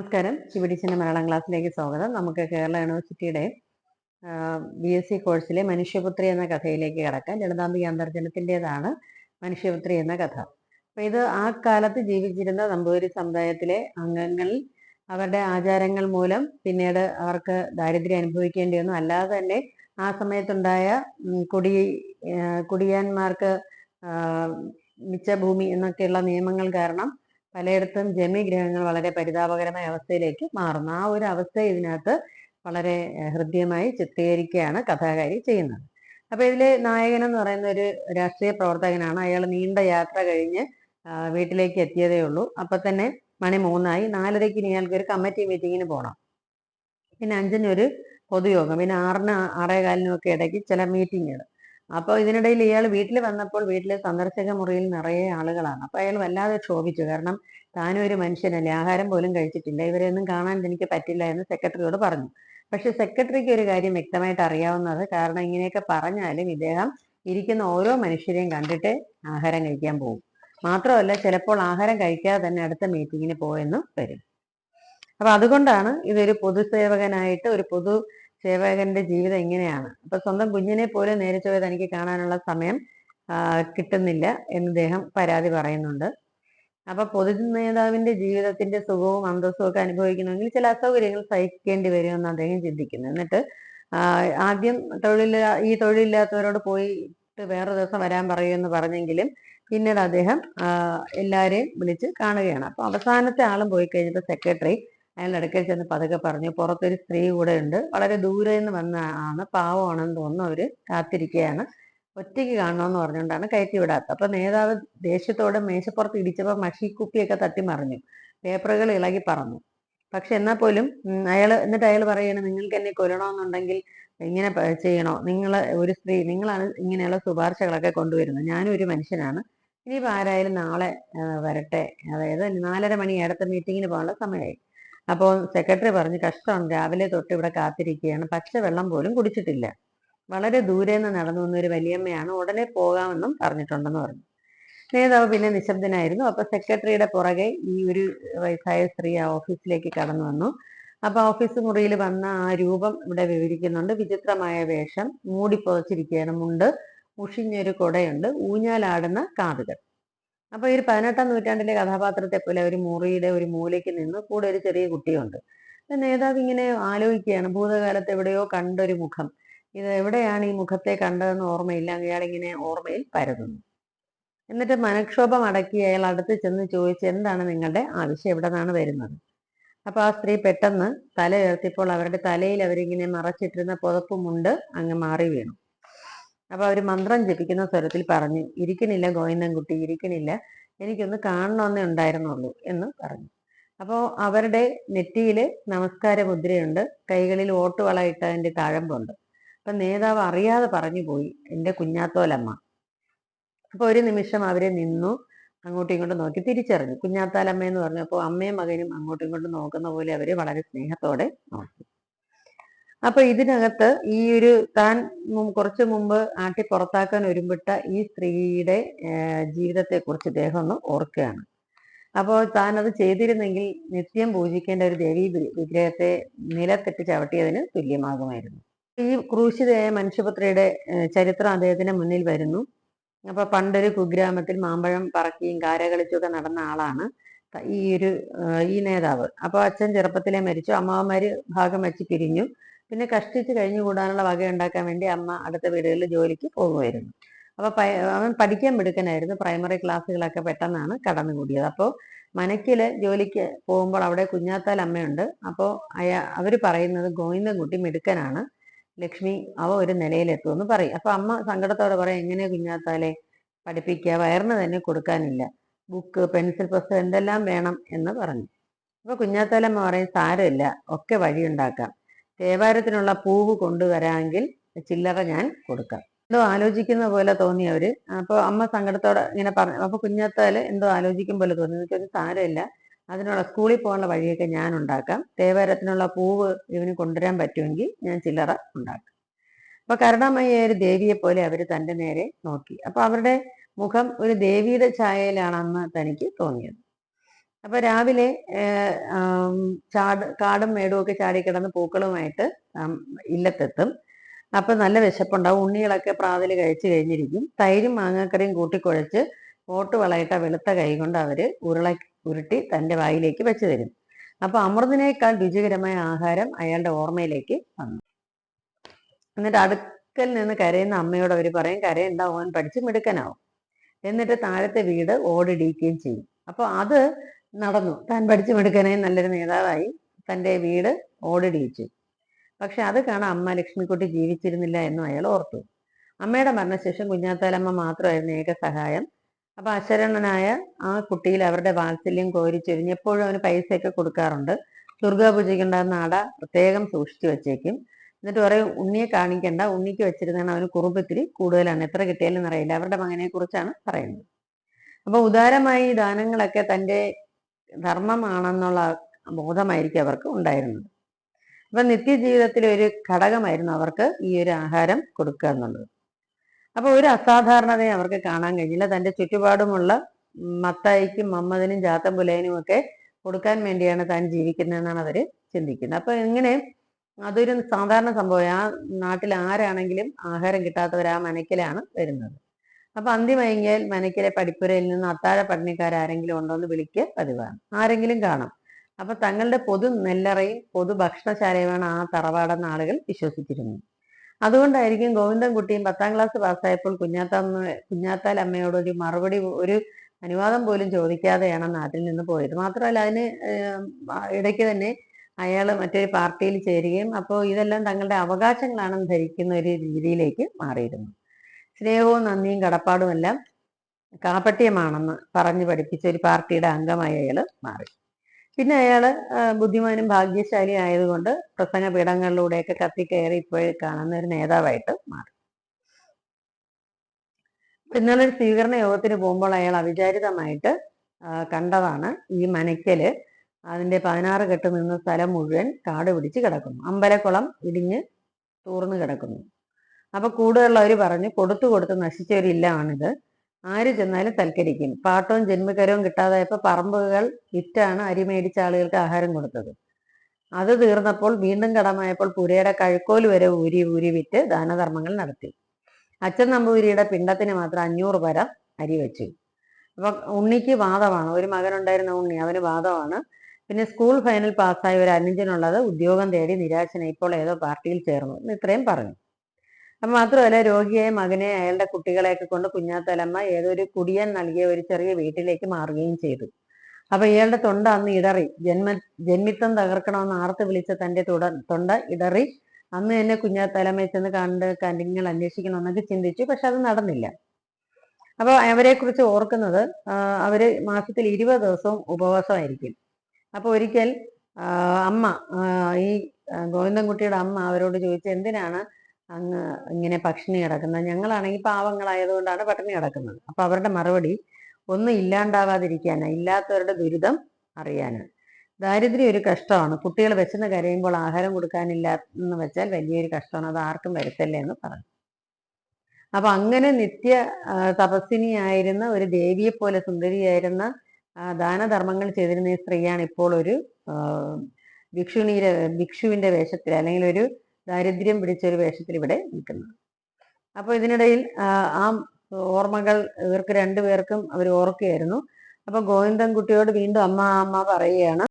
നമസ്കാരം. ശിവടിച്ചിന്റെ മലയാളം ക്ലാസ്സിലേക്ക് സ്വാഗതം. നമുക്ക് കേരള യൂണിവേഴ്സിറ്റിയുടെ ബി എസ് സി കോഴ്സിലെ മനുഷ്യപുത്രി എന്ന കഥയിലേക്ക് കിടക്കാം. ലളിതാംബിക അന്തർജനത്തിന്റെതാണ് മനുഷ്യപുത്രി എന്ന കഥ. അപ്പം ഇത് ആ കാലത്ത് ജീവിച്ചിരുന്ന നമ്പൂതിരി സമുദായത്തിലെ അംഗങ്ങൾ അവരുടെ ആചാരങ്ങൾ മൂലം പിന്നീട് അവർക്ക് ദാരിദ്ര്യം അനുഭവിക്കേണ്ടി വന്നു. അല്ലാതെ തന്നെ ആ സമയത്തുണ്ടായ കുടി കുടിയാന്മാർക്ക് മിച്ചഭൂമി എന്നൊക്കെയുള്ള നിയമങ്ങൾ കാരണം പലയിടത്തും ജമിഗ്രഹങ്ങൾ വളരെ പരിതാപകരമായ അവസ്ഥയിലേക്ക് മാറുന്നു. ആ ഒരു അവസ്ഥ ഇതിനകത്ത് വളരെ ഹൃദ്യമായി ചിത്രീകരിക്കുകയാണ് കഥാകാരി ചെയ്യുന്നത്. അപ്പൊ ഇതിലെ നായകൻ എന്ന് പറയുന്ന ഒരു രാഷ്ട്രീയ പ്രവർത്തകനാണ്. അയാൾ നീണ്ട യാത്ര കഴിഞ്ഞ് വീട്ടിലേക്ക് എത്തിയതേ ഉള്ളൂ. അപ്പൊ തന്നെ മണി മൂന്നായി. നാലരയ്ക്ക് ഇനി അയാൾക്ക് ഒരു കമ്മിറ്റി മീറ്റിങ്ങിന് പോകണം പിന്നെ അഞ്ചിന് ഒരു പൊതുയോഗം. പിന്നെ ആറിന് ആറേകാലിനും ഒക്കെ ഇടയ്ക്ക് ചില മീറ്റിങ്ങുകൾ. അപ്പോൾ ഇതിനിടയിൽ ഇയാൾ വീട്ടിൽ വന്നപ്പോൾ വീട്ടിലെ സന്ദർശക മുറിയിൽ നിറയെ ആളുകളാണ്. അപ്പൊ അയാൾ വല്ലാതെ ക്ഷോഭിച്ചു. കാരണം താനും ഒരു മനുഷ്യനല്ലേ? ആഹാരം പോലും കഴിച്ചിട്ടില്ല. ഇവരെയൊന്നും കാണാൻ എനിക്ക് പറ്റില്ല എന്ന് സെക്രട്ടറിയോട് പറഞ്ഞു. പക്ഷെ സെക്രട്ടറിക്ക് ഒരു കാര്യം വ്യക്തമായിട്ട് അറിയാവുന്നത് കാരണം ഇങ്ങനെയൊക്കെ പറഞ്ഞാലും ഇദ്ദേഹം ഇരിക്കുന്ന ഓരോ മനുഷ്യരെയും കണ്ടിട്ട് ആഹാരം കഴിക്കാൻ പോകും. മാത്രമല്ല ചിലപ്പോൾ ആഹാരം കഴിക്കാതെ തന്നെ അടുത്ത മീറ്റിങ്ങിന് പോയെന്നും വരും. അപ്പൊ അതുകൊണ്ടാണ് ഇതൊരു പൊതുസേവകനായിട്ട് ഒരു പൊതു സേവകന്റെ ജീവിതം ഇങ്ങനെയാണ്. അപ്പൊ സ്വന്തം കുഞ്ഞിനെ പോലും നേരിട്ട് പോയത് തനിക്ക് കാണാനുള്ള സമയം കിട്ടുന്നില്ല എന്ന് അദ്ദേഹം പരാതി പറയുന്നുണ്ട്. അപ്പൊ പൊതു നേതാവിന്റെ ജീവിതത്തിന്റെ സുഖവും അന്തസ്സും ഒക്കെ അനുഭവിക്കണമെങ്കിൽ ചില അസൗകര്യങ്ങൾ സഹിക്കേണ്ടി വരുമെന്ന് അദ്ദേഹം ചിന്തിക്കുന്നു. എന്നിട്ട് ആദ്യം തൊഴിൽ ഈ തൊഴിലില്ലാത്തവരോട് പോയിട്ട് വേറെ ദിവസം വരാൻ പറയുമെന്ന് പറഞ്ഞെങ്കിലും പിന്നീട് അദ്ദേഹം എല്ലാവരെയും വിളിച്ച് കാണുകയാണ്. അപ്പൊ അവസാനത്തെ ആളും പോയി കഴിഞ്ഞപ്പോൾ സെക്രട്ടറി അയാളുടെ അടുക്കൽ ചെന്ന് പതുക്കെ പറഞ്ഞു പുറത്തൊരു സ്ത്രീ കൂടെ ഉണ്ട്. വളരെ ദൂരെ നിന്ന് വന്ന ആണ് പാവമാണെന്ന് തോന്നുന്നു. അവർ കാത്തിരിക്കുകയാണ് ഒറ്റയ്ക്ക് കാണണമെന്ന് പറഞ്ഞുകൊണ്ടാണ് കയറ്റി വിടാത്തത്. അപ്പൊ നേതാവ് ദേഷ്യത്തോടെ മേശപ്പുറത്ത് ഇടിച്ചപ്പോൾ മഷിക്കുപ്പിയൊക്കെ തട്ടി മറിഞ്ഞു. പേപ്പറുകൾ ഇളകി പറഞ്ഞു പക്ഷെ എന്നാൽ പോലും അയാൾ എന്നിട്ട് അയാൾ പറയുകയാണ് നിങ്ങൾക്ക് എന്നെ കൊല്ലണമെന്നുണ്ടെങ്കിൽ ഇങ്ങനെ ചെയ്യണോ? നിങ്ങൾ ഒരു സ്ത്രീ നിങ്ങളാണ് ഇങ്ങനെയുള്ള ശുപാർശകളൊക്കെ കൊണ്ടുവരുന്നത്. ഞാനും ഒരു മനുഷ്യനാണ്. ഇനിയിപ്പോൾ ആരായാലും നാളെ വരട്ടെ. അതായത് നാലര മണി അടുത്ത മീറ്റിങ്ങിന് പോകാനുള്ള സമയമായി. അപ്പോൾ സെക്രട്ടറി പറഞ്ഞു കഷ്ടമാണ് രാവിലെ തൊട്ട് ഇവിടെ കാത്തിരിക്കുകയാണ്. പച്ചവെള്ളം പോലും കുടിച്ചിട്ടില്ല. വളരെ ദൂരെ നിന്ന് നടന്നു വന്ന ഒരു വലിയമ്മയാണ് ഉടനെ പോകാമെന്നും പറഞ്ഞിട്ടുണ്ടെന്ന് പറഞ്ഞു. നേതാവ് പിന്നെ നിശബ്ദനായിരുന്നു. അപ്പൊ സെക്രട്ടറിയുടെ പുറകെ ഈ ഒരു വയസ്സായ സ്ത്രീ ആ ഓഫീസിലേക്ക് കടന്നു വന്നു. അപ്പൊ ഓഫീസ് മുറിയിൽ വന്ന ആ രൂപം ഇവിടെ വിവരിക്കുന്നുണ്ട്. വിചിത്രമായ വേഷം മൂടിപ്പൊതച്ചിരിക്കുകയാണ് മുണ്ട് മുഷിഞ്ഞൊരു കൊടയുണ്ട് ഊഞ്ഞാലാടുന്ന കാതുകൾ. അപ്പൊ ഈ ഒരു പതിനെട്ടാം നൂറ്റാണ്ടിലെ കഥാപാത്രത്തെ പോലെ ഒരു മുറിയുടെ ഒരു മൂലയ്ക്ക് നിന്ന് കൂടെ ഒരു ചെറിയ കുട്ടിയുണ്ട്. നേതാവ് ഇങ്ങനെ ആലോചിക്കുകയാണ് ഭൂതകാലത്ത് എവിടെയോ കണ്ടൊരു മുഖം. ഇത് എവിടെയാണ് ഈ മുഖത്തെ കണ്ടതെന്ന് ഓർമ്മയില്ല ഇങ്ങനെ ഓർമ്മയിൽ പരതുന്നു. എന്നിട്ട് മനക്ഷോഭം അടക്കി അയാൾ അടുത്ത് ചെന്ന് ചോദിച്ച് എന്താണ് നിങ്ങളുടെ ആവശ്യം? എവിടെ നിന്നാണ് വരുന്നത്? അപ്പൊ ആ സ്ത്രീ പെട്ടെന്ന് തല ഉയർത്തിയപ്പോൾ അവരുടെ തലയിൽ അവരിങ്ങനെ മറച്ചിട്ടിരുന്ന പുതപ്പ് മുണ്ട് അങ്ങ് മാറി വീണു. അപ്പൊ അവർ മന്ത്രം ജപിക്കുന്ന സ്വരത്തിൽ പറഞ്ഞു ഇരിക്കണില്ല ഗോവിന്ദൻകുട്ടി ഇരിക്കണില്ല. എനിക്കൊന്ന് കാണണമെന്നേ ഉണ്ടായിരുന്നുള്ളൂ എന്ന് പറഞ്ഞു. അപ്പോൾ അവരുടെ നെറ്റിയിൽ നമസ്കാര മുദ്രയുണ്ട് കൈകളിൽ ഓട്ടുവള ഇട്ടതിന്റെ താഴമ്പുണ്ട്. അപ്പൊ നേതാവ് അറിയാതെ പറഞ്ഞു പോയി എന്റെ കുഞ്ഞാത്തോലമ്മ. അപ്പൊ ഒരു നിമിഷം അവരെ നിന്നു അങ്ങോട്ടും ഇങ്ങോട്ടും നോക്കി തിരിച്ചറിഞ്ഞു. കുഞ്ഞാത്താലമ്മ എന്ന് പറഞ്ഞപ്പോൾ അമ്മയും മകനും അങ്ങോട്ടും ഇങ്ങോട്ടും നോക്കുന്ന പോലെ അവർ വളരെ സ്നേഹത്തോടെ നോക്കി. അപ്പൊ ഇതിനകത്ത് ഈ ഒരു താൻ കുറച്ചു മുമ്പ് ആട്ടി പുറത്താക്കാൻ ഒരുമ്പിട്ട ഈ സ്ത്രീയുടെ ജീവിതത്തെ കുറിച്ച് ഇദ്ദേഹം ഒന്ന് ഓർക്കുകയാണ്. അപ്പോൾ താൻ അത് ചെയ്തിരുന്നെങ്കിൽ നിത്യം പൂജിക്കേണ്ട ഒരു ദേവി വിഗ്രഹത്തെ നിലത്തിട്ട് ചവിട്ടിയതിന് തുല്യമാകുമായിരുന്നു. ഈ ക്രൂശിതയായ മനുഷ്യപുത്രയുടെ ചരിത്രം അദ്ദേഹത്തിന്റെ മുന്നിൽ വരുന്നു. അപ്പൊ പണ്ടൊരു കുഗ്രാമത്തിൽ മാമ്പഴം പറക്കിയും കാരകളിച്ചൊക്കെ നടന്ന ആളാണ് ഈ ഒരു ഈ നേതാവ്. അപ്പൊ അച്ഛൻ ചെറുപ്പത്തിലെ മരിച്ചു. അമ്മാവന്മാര് ഭാഗം വെച്ച് പിരിഞ്ഞു. പിന്നെ കഷ്ടിച്ച് കഴിഞ്ഞു കൂടാനുള്ള വക ഉണ്ടാക്കാൻ വേണ്ടി അമ്മ അടുത്ത വീടുകളിൽ ജോലിക്ക് പോകുമായിരുന്നു. അപ്പൊ അവൻ പഠിക്കാൻ മിടുക്കനായിരുന്നു. പ്രൈമറി ക്ലാസ്സുകളൊക്കെ പെട്ടെന്നാണ് കടന്നുകൂടിയത്. അപ്പോൾ മനക്കിൽ ജോലിക്ക് പോകുമ്പോൾ അവിടെ കുഞ്ഞാത്താൽ അമ്മയുണ്ട്. അപ്പോൾ അയാ അവർ പറയുന്നത് ഗോവിന്ദൻകുട്ടി മിടുക്കനാണ്. ലക്ഷ്മി അവ ഒരു നിലയിലെത്തുമെന്ന് പറയും. അപ്പൊ അമ്മ സങ്കടത്തോടെ പറയും എങ്ങനെ കുഞ്ഞാത്താലെ? പഠിപ്പിക്കുക. വയറിന് തന്നെ കൊടുക്കാനില്ല. ബുക്ക് പെൻസിൽ പുസ്തകം എന്തെല്ലാം വേണം? എന്ന് പറഞ്ഞു. അപ്പൊ കുഞ്ഞാത്താലമ്മ പറയും സാരമില്ല. ഒക്കെ വഴിയുണ്ടാക്കാം. തേവാരത്തിനുള്ള പൂവ് കൊണ്ടുവരാമെങ്കിൽ ചില്ലറ ഞാൻ കൊടുക്കാം. എന്തോ ആലോചിക്കുന്ന പോലെ തോന്നി അവർ. അപ്പൊ അമ്മ സങ്കടത്തോടെ ഇങ്ങനെ പറഞ്ഞു അപ്പൊ കുഞ്ഞാത്താൽ എന്തോ ആലോചിക്കും പോലെ തോന്നി. എനിക്കൊരു സാരമില്ല. അതിനുള്ള സ്കൂളിൽ പോകാനുള്ള വഴിയൊക്കെ ഞാൻ ഉണ്ടാക്കാം. തേവാരത്തിനുള്ള പൂവ് ഇവന് കൊണ്ടുവരാൻ പറ്റുമെങ്കിൽ ഞാൻ ചില്ലറ ഉണ്ടാക്കാം. അപ്പൊ കരുണാമയ്യ ഒരു ദേവിയെ പോലെ അവർ തന്റെ നേരെ നോക്കി. അപ്പൊ അവരുടെ മുഖം ഒരു ദേവിയുടെ ഛായയിലാണെന്ന് തനിക്ക് തോന്നിയത്. അപ്പൊ രാവിലെ ചാട് കാടും മേടും ഒക്കെ ചാടി കിടന്ന് പൂക്കളുമായിട്ട് ഇല്ലത്തെത്തും. അപ്പൊ നല്ല വിശപ്പുണ്ടാവും. ഉണ്ണികളൊക്കെ പ്രാതിൽ കഴിച്ചു കഴിഞ്ഞിരിക്കും. തൈരും മാങ്ങാക്കറിയും കൂട്ടിക്കുഴച്ച് ഓട്ടുവളയിട്ട വെളുത്ത കൈ കൊണ്ട് അവർ ഉരുള ഉരുട്ടി തന്റെ വായിലേക്ക് വെച്ചു തരും. അപ്പൊ അമൃതിനേക്കാൾ രുചികരമായ ആഹാരം അയാളുടെ ഓർമ്മയിലേക്ക് വന്നു. എന്നിട്ട് അടുക്കൽ നിന്ന് കരയുന്ന അമ്മയോട് അവർ പറയും കരയുണ്ടാവാൻ പഠിച്ച് മിടുക്കനാവും. എന്നിട്ട് താഴത്തെ വീട് ഓടിടിക്കുകയും ചെയ്യും. അപ്പോൾ അത് നടന്നു. താൻ പഠിച്ചു മിടുക്കനായി നല്ലൊരു നേതാവായി. തന്റെ വീട് ഓടിടിയിച്ചു. പക്ഷെ അത് കാണാൻ അമ്മ ലക്ഷ്മിക്കുട്ടി ജീവിച്ചിരുന്നില്ല എന്നും അയാൾ ഓർത്തു. അമ്മയുടെ മരണശേഷം കുഞ്ഞാത്താലമ്മ മാത്രമായിരുന്നു ഏക സഹായം. അപ്പൊ അശരണനായ ആ കുട്ടിയിൽ അവരുടെ വാത്സല്യം കോരിച്ചൊരിഞ്ഞ് എപ്പോഴും അവന് പൈസയൊക്കെ കൊടുക്കാറുണ്ട്. ദുർഗാപൂജയ്ക്കുണ്ടാകുന്ന അട പ്രത്യേകം സൂക്ഷിച്ചു വെച്ചേക്കും. എന്നിട്ട് പറയും ഉണ്ണിയെ കാണിക്കണ്ട. ഉണ്ണിക്ക് വെച്ചിരുന്നാണ് അവന് കുറുമ്പത്തിരി കൂടുതലാണ്. എത്ര കിട്ടിയാലും അറിയില്ല അവരുടെ മകനെ കുറിച്ചാണ് പറയുന്നത്. അപ്പൊ ഉദാരമായി ദാനങ്ങളൊക്കെ തന്റെ ധർമ്മമാണെന്നുള്ള ബോധമായിരിക്കും അവർക്ക് ഉണ്ടായിരുന്നത്. അപ്പൊ നിത്യജീവിതത്തിലെ ഒരു ഘടകമായിരുന്നു അവർക്ക് ഈ ഒരു ആഹാരം കൊടുക്കുക എന്നുള്ളത്. അപ്പൊ ഒരു അസാധാരണതയെ അവർക്ക് കാണാൻ കഴിഞ്ഞില്ല. തന്റെ ചുറ്റുപാടുമുള്ള മത്തായിക്കും മമ്മദിനും ജാത്തം പുലയനും ഒക്കെ കൊടുക്കാൻ വേണ്ടിയാണ് താൻ ജീവിക്കുന്നതെന്നാണ് അവർ ചിന്തിക്കുന്നത്. അപ്പൊ ഇങ്ങനെ അതൊരു സാധാരണ സംഭവം. ആ നാട്ടിൽ ആരാണെങ്കിലും ആഹാരം കിട്ടാത്തവർ ആ മനക്കിലാണ് വരുന്നത്. അപ്പൊ അന്തി വൈകിയാൽ മനക്കിലെ പടിപ്പുരയിൽ നിന്ന് അത്താഴ പട്ടിണിക്കാരെങ്കിലും ഉണ്ടോ എന്ന് വിളിക്കുക പതിവാണ്. ആരെങ്കിലും കാണാം. അപ്പൊ തങ്ങളുടെ പൊതു നെല്ലറയും പൊതു ഭക്ഷണശാലയുമാണ് ആ തറവാടെന്ന ആളുകൾ വിശ്വസിച്ചിരുന്നു. അതുകൊണ്ടായിരിക്കും ഗോവിന്ദൻകുട്ടിയും പത്താം ക്ലാസ് പാസ്സായപ്പോൾ കുഞ്ഞാത്തമ്മ കുഞ്ഞാത്താൽ അമ്മയോട് ഒരു മറുപടി ഒരു അനുവാദം പോലും ചോദിക്കാതെയാണ് നാട്ടിൽ നിന്ന് പോയത്. മാത്രമല്ല അതിന് ഇടയ്ക്ക് തന്നെ അയാൾ മറ്റൊരു പാർട്ടിയിൽ ചേരുകയും അപ്പോൾ ഇതെല്ലാം തങ്ങളുടെ അവകാശങ്ങളാണെന്ന് ധരിക്കുന്ന ഒരു രീതിയിലേക്ക് മാറിയിരുന്നു. സ്നേഹവും നന്ദിയും കടപ്പാടും എല്ലാം കാപട്യമാണെന്ന് പറഞ്ഞു പഠിപ്പിച്ച ഒരു പാർട്ടിയുടെ അംഗമായി അയാൾ മാറി. പിന്നെ അയാൾ ബുദ്ധിമാനും ഭാഗ്യശാലി ആയതുകൊണ്ട് പ്രസംഗ പീഠങ്ങളിലൂടെയൊക്കെ കത്തിക്കയറി ഇപ്പോൾ കാണുന്ന ഒരു നേതാവായിട്ട് മാറി. ഇന്നലെ ഒരു സ്വീകരണ യോഗത്തിന് പോകുമ്പോൾ അയാൾ അവിചാരിതമായിട്ട് കണ്ടതാണ് ഈ മനയ്ക്കൽ അതിന്റെ പതിനാറ് കെട്ട് നിന്ന സ്ഥലം മുഴുവൻ കാട് പിടിച്ച് കിടക്കുന്നു. അമ്പലക്കുളം ഇടിഞ്ഞ് തൂർന്നു കിടക്കുന്നു. അപ്പൊ കൂടുതലുള്ളവർ പറഞ്ഞു കൊടുത്തു കൊടുത്ത് നശിച്ച ഒരു ഇല്ലമാണിത് ആര് ചെന്നാലും തൽക്കരിക്കും. പാട്ടവും ജന്മകരവും കിട്ടാതായപ്പോൾ പറമ്പുകൾ വിറ്റാണ് അരി മേടിച്ച ആളുകൾക്ക് ആഹാരം കൊടുത്തത്. അത് തീർന്നപ്പോൾ വീണ്ടും കടമായപ്പോൾ പുരയുടെ കഴുക്കോൽ വരെ ഊരി ഊരി വിറ്റ് ദാനധർമ്മങ്ങൾ നടത്തി. അച്ഛൻ നമ്പൂതിരിയുടെ പിണ്ടത്തിന് മാത്രം അഞ്ഞൂറ് പര അരി വെച്ചു. അപ്പൊ ഉണ്ണിക്ക് വാദമാണ്. ഒരു മകനുണ്ടായിരുന്ന ഉണ്ണി അവന് വാദമാണ്. പിന്നെ സ്കൂൾ ഫൈനൽ പാസ്സായ ഒരു അനുജനുള്ളത് ഉദ്യോഗം തേടി നിരാശനായി ഇപ്പോൾ ഏതോ പാർട്ടിയിൽ ചേർന്നു ഇത്രയും പറഞ്ഞു. അപ്പൊ മാത്രമല്ല രോഗിയായ മകനെ അയാളുടെ കുട്ടികളെയൊക്കെ കൊണ്ട് കുഞ്ഞാത്തലമ്മ ഏതൊരു കുടിയൻ നൽകിയ ഒരു ചെറിയ വീട്ടിലേക്ക് മാറുകയും ചെയ്തു. അപ്പൊ ഇയാളുടെ തൊണ്ട അന്ന് ഇടറി. ജന്മ ജന്മിത്തം തകർക്കണമെന്ന് ആർത്ത് വിളിച്ച തന്റെ തുട തൊണ്ട ഇടറി. അന്ന് തന്നെ കുഞ്ഞാത്തലമ്മയെ ചെന്ന് കണ്ട് കാര്യങ്ങൾ അന്വേഷിക്കണമെന്നൊക്കെ ചിന്തിച്ചു. പക്ഷെ അത് നടന്നില്ല. അപ്പൊ അവരെ കുറിച്ച് ഓർക്കുന്നത് അവർ മാസത്തിൽ ഇരുപത് ദിവസവും ഉപവാസമായിരിക്കും. അപ്പൊ ഒരിക്കൽ അമ്മ ഈ ഗോവിന്ദൻ ഗോവിന്ദൻകുട്ടിയുടെ അമ്മ അവരോട് ചോദിച്ചു എന്തിനാണ് അങ്ങ് ഇങ്ങനെ പട്ടിണി കിടക്കുന്നത്. ഞങ്ങളാണെങ്കിൽ പാവങ്ങളായതുകൊണ്ടാണ് പട്ടിണി കിടക്കുന്നത്. അപ്പൊ അവരുടെ മറുപടി ഒന്നും ഇല്ലാണ്ടാവാതിരിക്കാനാ. ഇല്ലാത്തവരുടെ ദുരിതം അറിയാനാണ് ദാരിദ്ര്യം ഒരു കഷ്ടമാണ്. കുട്ടികൾ വിശന്ന് കരയുമ്പോൾ ആഹാരം കൊടുക്കാനില്ല എന്ന് വെച്ചാൽ വലിയൊരു കഷ്ടമാണ്. അത് ആർക്കും വരുത്തല്ലേ എന്ന് പറഞ്ഞു അപ്പൊ അങ്ങനെ നിത്യ തപസ്വിനിയായിരുന്ന ഒരു ദേവിയെ പോലെ സുന്ദരിയായിരുന്ന ദാനധർമ്മങ്ങൾ ചെയ്തിരുന്ന ഈ സ്ത്രീയാണ് ഇപ്പോൾ ഒരു ഭിക്ഷുണിയുടെ ഭിക്ഷുവിന്റെ വേഷത്തിൽ അല്ലെങ്കിൽ ഒരു ദാരിദ്ര്യം പിടിച്ച ഒരു വേഷത്തിൽ ഇവിടെ നിൽക്കുന്നത് അപ്പോൾ ഇതിനിടയിൽ ആ, ഓർമ്മകൾ ഇവർക്ക് രണ്ടുപേർക്കും അവർ ഓർക്കുകയായിരുന്നു. അപ്പൊ ഗോവിന്ദൻകുട്ടിയോട് വീണ്ടും അമ്മ അമ്മ പറയുകയാണ്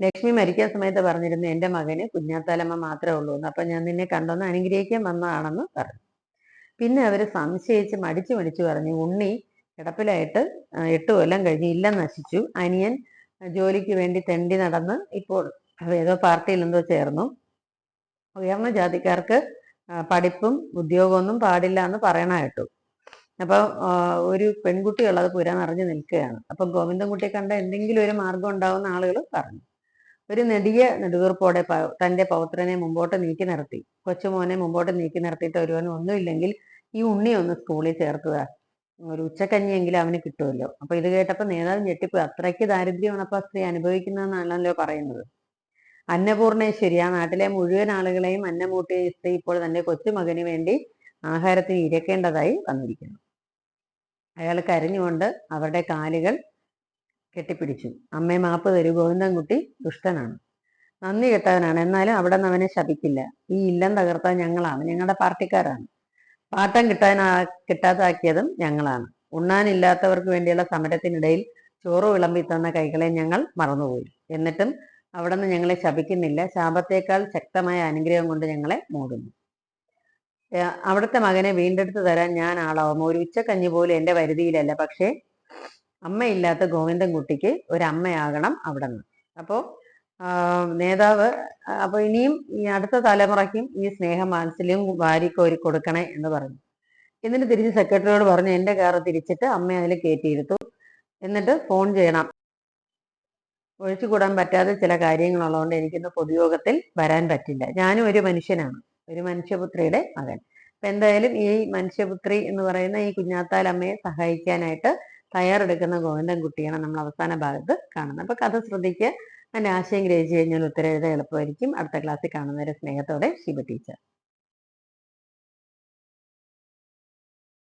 ലക്ഷ്മി മരിക്കാൻ സമയത്ത് പറഞ്ഞിരുന്നു എന്റെ മകന് കുഞ്ഞാത്താലമ്മ മാത്രമേ ഉള്ളൂ എന്ന്. അപ്പൊ ഞാൻ നിന്നെ കണ്ടൊന്ന് അനുഗ്രഹിക്കാൻ വന്നതാണെന്ന് പറഞ്ഞു. പിന്നെ അവർ സംശയിച്ച് മടിച്ചു മടിച്ചു പറഞ്ഞു ഉണ്ണി കിടപ്പിലായിട്ട് എട്ട് കൊല്ലം കഴിഞ്ഞ് ഇല്ലം നശിച്ചു. അനിയൻ ജോലിക്ക് വേണ്ടി തെണ്ടി നടന്ന് ഇപ്പോൾ ഏതോ പാർട്ടിയിൽ എന്തോ ചേർന്നു. ഉയർന്ന ജാതിക്കാർക്ക് പഠിപ്പും ഉദ്യോഗമൊന്നും പാടില്ല എന്ന് പറയണ കേട്ടു. അപ്പൊ ഒരു പെൺകുട്ടി ഉള്ളത് പുര നിറഞ്ഞു നിൽക്കുകയാണ്. അപ്പൊ ഗോവിന്ദൻകുട്ടിയെ കണ്ട എന്തെങ്കിലും ഒരു മാർഗം ഉണ്ടാവുന്ന ആളുകൾ പറഞ്ഞു. ഒരു നെടിയ നെടുവീർപ്പോടെ തന്റെ പൗത്രനെ മുമ്പോട്ട് നീക്കി നിർത്തി. കൊച്ചുമോനെ മുമ്പോട്ട് നീക്കി നിർത്തിയിട്ട് ഒരുവന് ഒന്നുമില്ലെങ്കിൽ ഈ ഉണ്ണി ഒന്ന് സ്കൂളിൽ ചേർക്കുക. ഒരു ഉച്ചക്കഞ്ഞിയെങ്കിലും അവന് കിട്ടുമല്ലോ. അപ്പൊ ഇത് കേട്ടപ്പോ നേതാവ് ഞെട്ടിപ്പോയി. അത്രയ്ക്ക് ദാരിദ്ര്യമാണ് അപ്പൊ സ്ത്രീ അനുഭവിക്കുന്നതെന്നാണല്ലോ പറയുന്നത്. അന്നപൂർണേശ്വരി ആ നാട്ടിലെ മുഴുവൻ ആളുകളെയും അന്നമൂട്ടിയ ഈ സ്ത്രീ ഇപ്പോൾ തന്റെ കൊച്ചുമകന് വേണ്ടി ആഹാരത്തിന് ഇരക്കേണ്ടതായി വന്നിരിക്കുന്നു. അയാൾ കരഞ്ഞുകൊണ്ട് അവരുടെ കാലുകൾ കെട്ടിപ്പിടിച്ചു. അമ്മയെ മാപ്പ് തരൂ. ഗോവിന്ദൻകുട്ടി ദുഷ്ടനാണ്. നന്ദി കെട്ടവനാണ്. എന്നാലും അവിടെ നിന്ന് അവനെ ശപിക്കില്ല. ഈ ഇല്ലം തകർത്താൻ ഞങ്ങളാണ്. ഞങ്ങളുടെ പാർട്ടിക്കാരാണ്. പാട്ടം കിട്ടാൻ കിട്ടാതാക്കിയതും ഞങ്ങളാണ്. ഉണ്ണാനില്ലാത്തവർക്ക് വേണ്ടിയുള്ള സമരത്തിനിടയിൽ ചോറ് വിളമ്പി തന്ന കൈകളെ ഞങ്ങൾ മറന്നുപോയി. എന്നിട്ടും അവിടെ നിന്ന് ഞങ്ങളെ ശപിക്കുന്നില്ല. ശാപത്തേക്കാൾ ശക്തമായ അനുഗ്രഹം കൊണ്ട് ഞങ്ങളെ മൂടുന്നു. അവിടുത്തെ മകനെ വീണ്ടെടുത്ത് തരാൻ ഞാൻ ആളാവും. ഒരു ഉച്ചക്കഞ്ഞി പോലും എന്റെ വരുതിയിലല്ല പക്ഷേ അമ്മയില്ലാത്ത ഗോവിന്ദൻകുട്ടിക്ക് ഒരു അമ്മയാകണം അവിടെ നിന്ന് അപ്പോൾ നേതാവ് അപ്പോൾ ഇനിയും ഈ അടുത്ത തലമുറയ്ക്കും ഈ സ്നേഹം വാത്സല്യം വാരിക്കോരി കൊടുക്കണേ എന്ന് പറഞ്ഞു. എന്നിട്ട് തിരിച്ച് സെക്രട്ടറിയോട് പറഞ്ഞു എന്റെ കാറ് തിരിച്ചിട്ട് അമ്മ അതിൽ കയറ്റിയിരുത്തു. എന്നിട്ട് ഫോൺ ചെയ്യണം. ഒഴിച്ചുകൂടാൻ പറ്റാത്ത ചില കാര്യങ്ങളുള്ളതുകൊണ്ട് എനിക്കിന്ന് പൊതുയോഗത്തിൽ വരാൻ പറ്റില്ല. ഞാനും ഒരു മനുഷ്യനാണ്. ഒരു മനുഷ്യപുത്രിയുടെ മകൻ. അപ്പൊ എന്തായാലും ഈ മനുഷ്യപുത്രി എന്ന് പറയുന്ന ഈ കുഞ്ഞാത്താലമ്മയെ സഹായിക്കാനായിട്ട് തയ്യാറെടുക്കുന്ന ഗോവിന്ദൻകുട്ടിയാണ് നമ്മൾ അവസാന ഭാഗത്ത് കാണുന്നത്. അപ്പൊ കഥ ശ്രദ്ധിക്കുക. അതിന്റെ ആശയം ഗ്രഹിച്ചു കഴിഞ്ഞാൽ ഉത്തരവിധ എളുപ്പമായിരിക്കും. അടുത്ത ക്ലാസ്സിൽ കാണുന്നവരെ സ്നേഹത്തോടെ. ശിവ ടീച്ചർ.